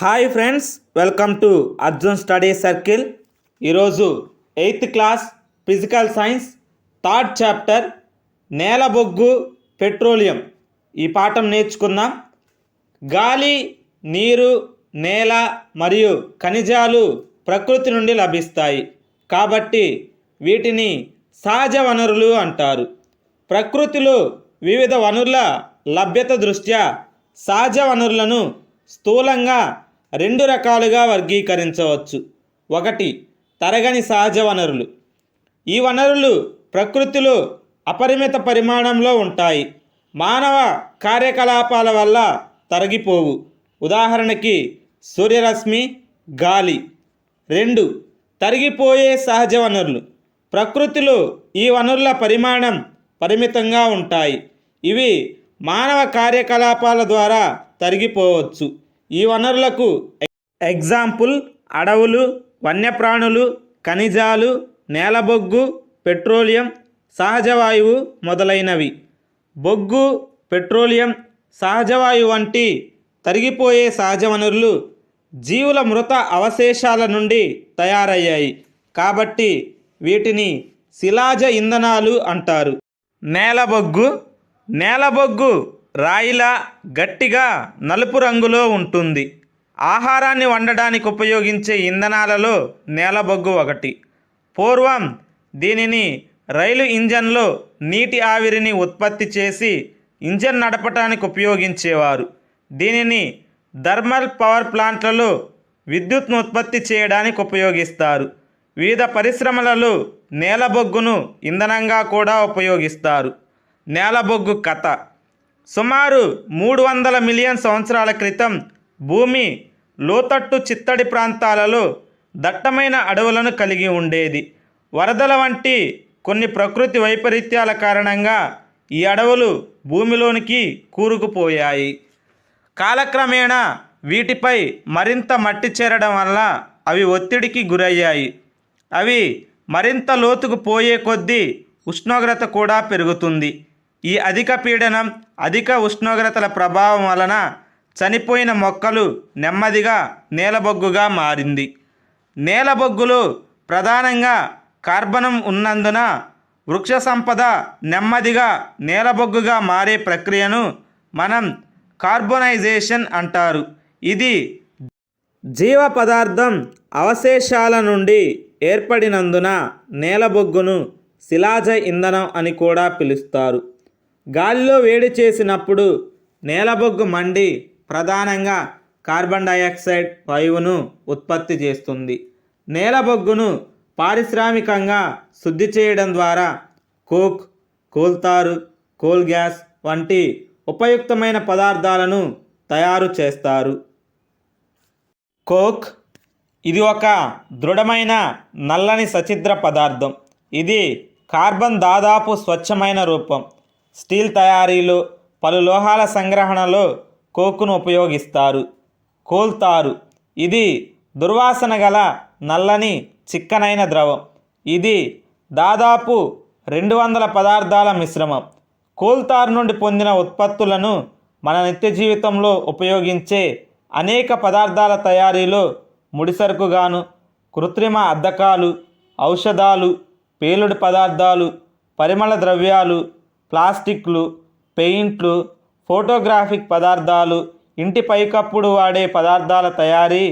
Hi friends welcome to Arjun study circle. ఈరోజు eighth class physical science third chapter నేలబొగ్గు petroleum. ఈ పాఠం నేర్చుకుందాం. గాలి నీరు నేల మరియు ఖనిజాలు ప్రకృతి నుండి లభిస్తాయి. కాబట్టి వీటిని సహజ వనరులు అంటారు. ప్రకృతిలో వివిధ వనరుల లభ్యత దృష్ట్యా సహజ వనరులను స్థూలంగా రెండు రకాలుగా వర్గీకరించవచ్చు. ఒకటి తరగని సహజ వనరులు. ఈ వనరులు ప్రకృతిలో అపరిమిత పరిమాణంలో ఉంటాయి. మానవ కార్యకలాపాల వల్ల తరగిపోవు. ఉదాహరణకి సూర్యరశ్మి గాలి. రెండు తరిగిపోయే సహజ వనరులు. ప్రకృతిలో ఈ వనరుల పరిమాణం పరిమితంగా ఉంటాయి. ఇవి మానవ కార్యకలాపాల ద్వారా తరిగిపోవచ్చు. ఈ వనరులకు ఎగ్జాంపుల్ అడవులు వన్యప్రాణులు ఖనిజాలు నేలబొగ్గు పెట్రోలియం సహజ వాయువు మొదలైనవి. బొగ్గు పెట్రోలియం సహజవాయువు వంటి తరిగిపోయే సహజ వనరులు జీవుల మృత అవశేషాల నుండి తయారయ్యాయి. కాబట్టి వీటిని శిలాజ ఇంధనాలు అంటారు. నేలబొగ్గు నేలబొగ్గు రాయిలా గట్టిగా నలుపు రంగులో ఉంటుంది. ఆహారాన్ని వండడానికి ఉపయోగించే ఇంధనాలలో నేలబొగ్గు ఒకటి. పూర్వం దీనిని రైలు ఇంజన్లో నీటి ఆవిరిని ఉత్పత్తి చేసి ఇంజన్ నడపటానికి ఉపయోగించేవారు. దీనిని థర్మల్ పవర్ ప్లాంట్లలో విద్యుత్ను ఉత్పత్తి చేయడానికి ఉపయోగిస్తారు. వివిధ పరిశ్రమలలో నేలబొగ్గును ఇంధనంగా కూడా ఉపయోగిస్తారు. నేలబొగ్గు కథ. సుమారు మూడు వందల మిలియన్ సంవత్సరాల క్రితం భూమి లోతట్టు చిత్తడి ప్రాంతాలలో దట్టమైన అడవులను కలిగి ఉండేది. వరదల వంటి కొన్ని ప్రకృతి వైపరీత్యాల కారణంగా ఈ అడవులు భూమిలోనికి కూరుకుపోయాయి. కాలక్రమేణా వీటిపై మరింత మట్టి చేరడం వల్ల అవి ఒత్తిడికి గురయ్యాయి. అవి మరింత లోతుకు పోయే కొద్దీ ఉష్ణోగ్రత కూడా పెరుగుతుంది. ఈ అధిక పీడనం అధిక ఉష్ణోగ్రతల ప్రభావం వలన చనిపోయిన మొక్కలు నెమ్మదిగా నేలబొగ్గుగా మారింది. నేలబొగ్గులు ప్రధానంగా కార్బనం ఉన్నందున వృక్ష సంపద నెమ్మదిగా నేలబొగ్గుగా మారే ప్రక్రియను మనం కార్బొనైజేషన్ అంటారు. ఇది జీవ పదార్థం అవశేషాల నుండి ఏర్పడినందున నేలబొగ్గును శిలాజ ఇంధనం అని కూడా పిలుస్తారు. గాలిలో వేడి చేసినప్పుడు నేలబొగ్గు మండి ప్రధానంగా కార్బన్ డయాక్సైడ్ వాయువును ఉత్పత్తి చేస్తుంది. నేలబొగ్గును పారిశ్రామికంగా శుద్ధి చేయడం ద్వారా కోక్ కోల్తారు కోల్ గ్యాస్ వంటి ఉపయుక్తమైన పదార్థాలను తయారు చేస్తారు. కోక్ ఇది ఒక దృఢమైన నల్లని సచిద్ర పదార్థం. ఇది కార్బన్ దాదాపు స్వచ్ఛమైన రూపం. స్టీల్ తయారీలో పలు లోహాల సంగ్రహణలో కోకును ఉపయోగిస్తారు. కోల్తారు. ఇది దుర్వాసన గల నల్లని చిక్కనైన ద్రవం. ఇది దాదాపు రెండు వందల పదార్థాల మిశ్రమం. కోల్తార్ నుండి పొందిన ఉత్పత్తులను మన నిత్య జీవితంలో ఉపయోగించే అనేక పదార్థాల తయారీలో ముడిసరుకుగాను కృత్రిమ అద్దకాలు ఔషధాలు పేలుడు పదార్థాలు పరిమళ ద్రవ్యాలు ప్లాస్టిక్లు పెయింట్లు ఫోటోగ్రాఫిక్ పదార్థాలు ఇంటి పైకప్పుడు వాడే పదార్థాల తయారీ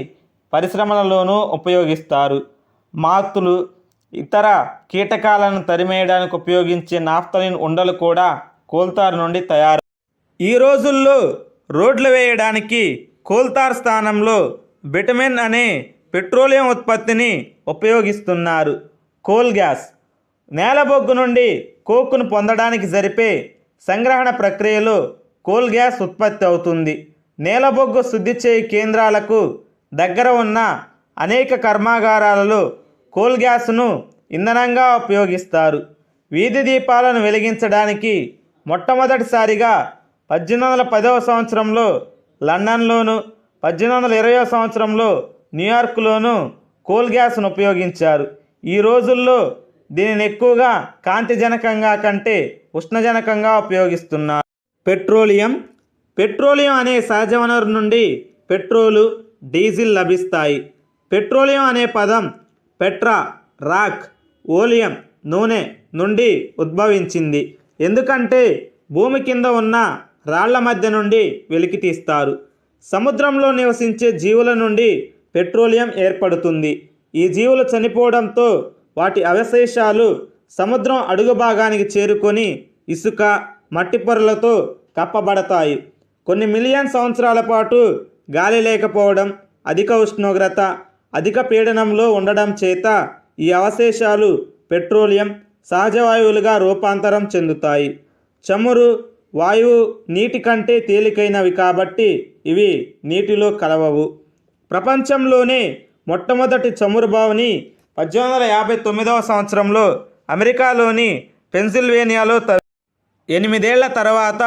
పరిశ్రమలలోనూ ఉపయోగిస్తారు. మాత్తులు ఇతర కీటకాలను తరిమేయడానికి ఉపయోగించే నాఫ్తలిన్ ఉండలు కూడా కోల్తార్ నుండి తయారు. ఈ రోజుల్లో రోడ్లు వేయడానికి కోల్తార్ స్థానంలో బిటమిన్ అనే పెట్రోలియం ఉత్పత్తిని ఉపయోగిస్తున్నారు. Coal gas. నేలబొగ్గు నుండి కోకును పొందడానికి జరిపే సంగ్రహణ ప్రక్రియలో కోల్ గ్యాస్ ఉత్పత్తి అవుతుంది. నేలబొగ్గు శుద్ధి చేయి కేంద్రాలకు దగ్గర ఉన్న అనేక కర్మాగారాలలో కోల్ గ్యాస్ను ఇంధనంగా ఉపయోగిస్తారు. వీధి దీపాలను వెలిగించడానికి మొట్టమొదటిసారిగా పద్దెనిమిది వందల పదవ సంవత్సరంలో లండన్లోను పద్దెనిమిది వందల ఇరవై సంవత్సరంలో న్యూయార్క్లోను కోల్ గ్యాస్ను ఉపయోగించారు. ఈ రోజుల్లో దీనిని ఎక్కువగా కాంతిజనకంగా కంటే ఉష్ణజనకంగా ఉపయోగిస్తున్నారు పెట్రోలియం. పెట్రోలియం అనే సహజ వనరు నుండి పెట్రోలు డీజిల్ లభిస్తాయి. పెట్రోలియం అనే పదం పెట్రా రాక్ ఓలియం నూనె నుండి ఉద్భవించింది. ఎందుకంటే భూమి కింద ఉన్న రాళ్ళ మధ్య నుండి వెలికి తీస్తారు. సముద్రంలో నివసించే జీవుల నుండి పెట్రోలియం ఏర్పడుతుంది. ఈ జీవులు చనిపోవడంతో వాటి అవశేషాలు సముద్రం అడుగు భాగానికి చేరుకొని ఇసుక మట్టి పొరలతో కప్పబడతాయి. కొన్ని మిలియన్ సంవత్సరాల పాటు గాలి లేకపోవడం అధిక ఉష్ణోగ్రత అధిక పీడనంలో ఉండడం చేత ఈ అవశేషాలు పెట్రోలియం సహజ వాయువులుగా రూపాంతరం చెందుతాయి. చమురు వాయువు నీటి కంటే తేలికైనవి కాబట్టి ఇవి నీటిలో కలవవు. ప్రపంచంలోనే మొట్టమొదటి చమురు బావిని పద్దెనిమిది వందల యాభై తొమ్మిదవ సంవత్సరంలో అమెరికాలోని పెన్సిల్వేనియాలో త ఎనిమిదేళ్ళ తర్వాత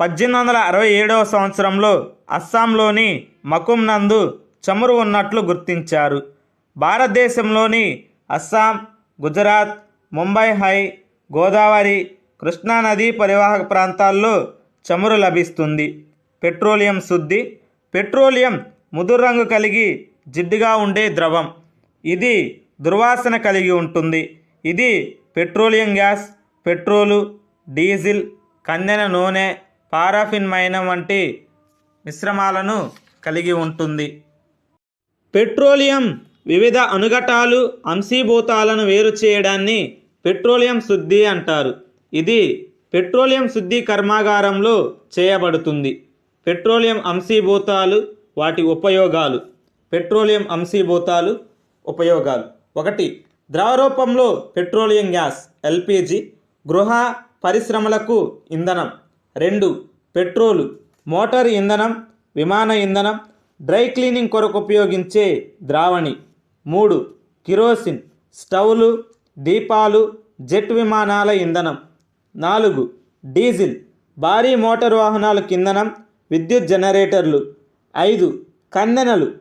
పద్దెనిమిది వందల అరవై ఏడవ సంవత్సరంలో అస్సాంలోని మకుం నందు చమురు ఉన్నట్లు గుర్తించారు. భారతదేశంలోని అస్సాం గుజరాత్ ముంబై హై గోదావరి కృష్ణా నదీ పరివాహక ప్రాంతాల్లో చమురు లభిస్తుంది. పెట్రోలియం శుద్ధి పెట్రోలియం ముదురు రంగు కలిగి జిడ్డుగా ఉండే ద్రవం. ఇది దుర్వాసన కలిగి ఉంటుంది. ఇది పెట్రోలియం గ్యాస్ పెట్రోలు డీజిల్ కందెన నూనె పారాఫిన్ మైనం వంటి మిశ్రమాలను కలిగి ఉంటుంది. పెట్రోలియం వివిధ అనుఘటాలు అంశీభూతాలను వేరు చేయడాన్ని పెట్రోలియం శుద్ధి అంటారు. ఇది పెట్రోలియం శుద్ధి కర్మాగారంలో చేయబడుతుంది. పెట్రోలియం అంశీభూతాలు వాటి ఉపయోగాలు. పెట్రోలియం అంశీభూతాలు ఉపయోగాలు. ఒకటి ద్రవ రూపంలో పెట్రోలియం గ్యాస్ ఎల్పిజి గృహ పరిశ్రమలకు ఇంధనం. రెండు పెట్రోలు మోటార్ ఇంధనం విమాన ఇంధనం డ్రై క్లీనింగ్ కొరకు ఉపయోగించే ద్రావణి. మూడు కిరోసిన్ స్టవ్లు దీపాలు జెట్ విమానాల ఇంధనం. నాలుగు డీజిల్ భారీ మోటార్ వాహనాలకు ఇంధనం విద్యుత్ జనరేటర్లు. ఐదు కందెనలు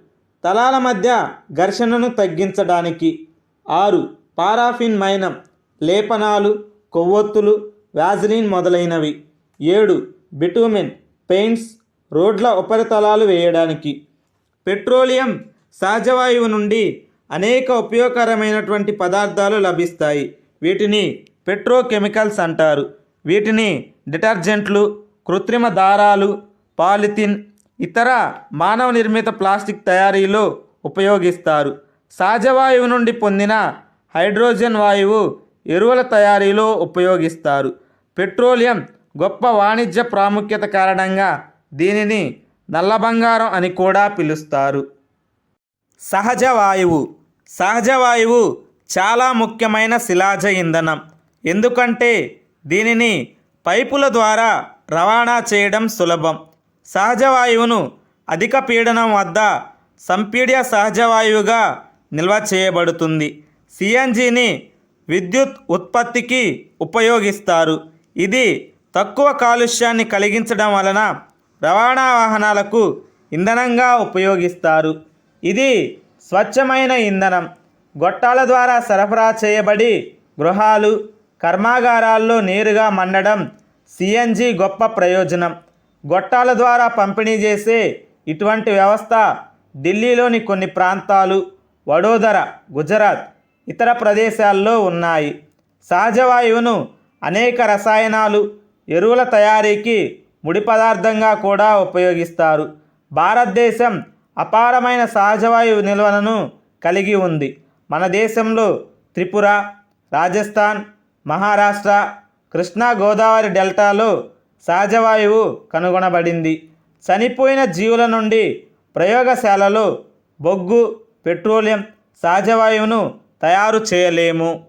తలాల మధ్య ఘర్షణను తగ్గించడానికి ఆరు పారాఫిన్ మైనం లేపనాలు కొవ్వొత్తులు వ్యాజిలిన్ మొదలైనవి. ఏడు బిటూమెన్ పెయింట్స్ రోడ్ల ఉపరితలాలు వేయడానికి. పెట్రోలియం సహజవాయువు నుండి అనేక ఉపయోగకరమైనటువంటి పదార్థాలు లభిస్తాయి. వీటిని పెట్రోకెమికల్స్ అంటారు. వీటిని డిటర్జెంట్లు కృత్రిమ దారాలు పాలిథిన్ ఇతర మానవ నిర్మిత ప్లాస్టిక్ తయారీలో ఉపయోగిస్తారు. సహజ వాయువు నుండి పొందిన హైడ్రోజన్ వాయువు ఎరువుల తయారీలో ఉపయోగిస్తారు. పెట్రోలియం గొప్ప వాణిజ్య ప్రాముఖ్యత కారణంగా దీనిని నల్ల బంగారం అని కూడా పిలుస్తారు. సహజ వాయువు సహజ వాయువు చాలా ముఖ్యమైన శిలాజ ఇంధనం. ఎందుకంటే దీనిని పైపుల ద్వారా రవాణా చేయడం సులభం. సహజ వాయువును అధిక పీడనం వద్ద సంపీడ్య సహజ వాయువుగా నిల్వ చేయబడుతుంది. సిఎన్జిని విద్యుత్ ఉత్పత్తికి ఉపయోగిస్తారు. ఇది తక్కువ కాలుష్యాన్ని కలిగించడం వలన రవాణా వాహనాలకు ఇంధనంగా ఉపయోగిస్తారు. ఇది స్వచ్ఛమైన ఇంధనం. గొట్టాల ద్వారా సరఫరా చేయబడి గృహాలు కర్మాగారాల్లో నేరుగా మండడం సిఎన్జి గొప్ప ప్రయోజనం. గొట్టాల ద్వారా పంపిణీ చేసే ఇటువంటి వ్యవస్థ ఢిల్లీలోని కొన్ని ప్రాంతాలు వడోదర గుజరాత్ ఇతర ప్రదేశాల్లో ఉన్నాయి. సహజవాయువును అనేక రసాయనాలు ఎరువుల తయారీకి ముడి పదార్థంగా కూడా ఉపయోగిస్తారు. భారతదేశం అపారమైన సహజవాయువు నిల్వలను కలిగి ఉంది. మన దేశంలో త్రిపుర రాజస్థాన్ మహారాష్ట్ర కృష్ణా గోదావరి డెల్టాలో సహజవాయువు కనుగొనబడింది. చనిపోయిన జీవుల నుండి ప్రయోగశాలలో బొగ్గు పెట్రోలియం సహజవాయువును తయారు చేయలేము.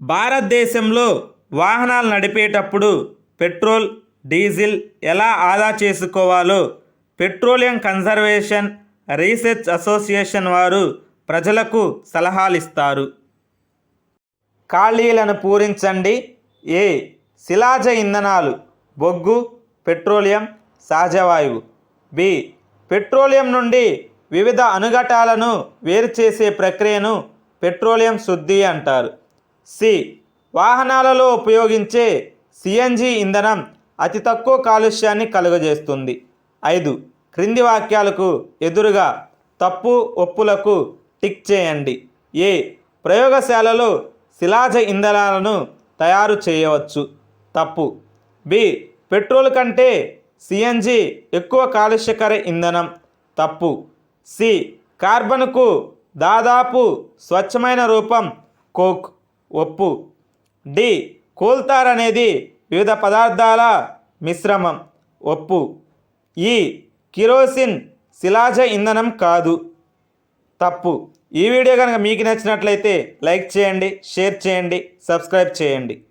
భారతదేశంలో వాహనాలు నడిపేటప్పుడు పెట్రోల్ డీజిల్ ఎలా ఆదా చేసుకోవాలో పెట్రోలియం కన్జర్వేషన్ రీసెర్చ్ అసోసియేషన్ వారు ప్రజలకు సలహాలు ఇస్తారు ఖాళీలను పూరించండి. ఏ శిలాజ ఇంధనాలు బొగ్గు పెట్రోలియం సహజవాయువు. బి. పెట్రోలియం నుండి వివిధ అనుఘటాలను వేరు చేసే ప్రక్రియను పెట్రోలియం శుద్ధి అంటారు. సి. వాహనాలలో ఉపయోగించే సిఎన్జి ఇంధనం అతి తక్కువ కాలుష్యాన్ని కలుగజేస్తుంది. ఐదు. క్రింది వాక్యాలకు ఎదురుగా తప్పు ఒప్పులకు టిక్ చేయండి. ఏ. ప్రయోగశాలలో శిలాజ ఇంధనాలను తయారు చేయవచ్చు. తప్పు. బి. పెట్రోల్ కంటే సిఎన్జి ఎక్కువ కాలుష్యకర ఇంధనం. తప్పు. సి. కార్బన్కు దాదాపు స్వచ్ఛమైన రూపం కోక్. ఒప్పు. డి. కోల్తార్ అనేది వివిధ పదార్థాల మిశ్రమం. ఒప్పు. ఈ. కిరోసిన్ శిలాజ ఇంధనం కాదు. తప్పు. ఈ వీడియో కనుక మీకు నచ్చినట్లయితే లైక్ చేయండి షేర్ చేయండి సబ్స్క్రైబ్ చేయండి.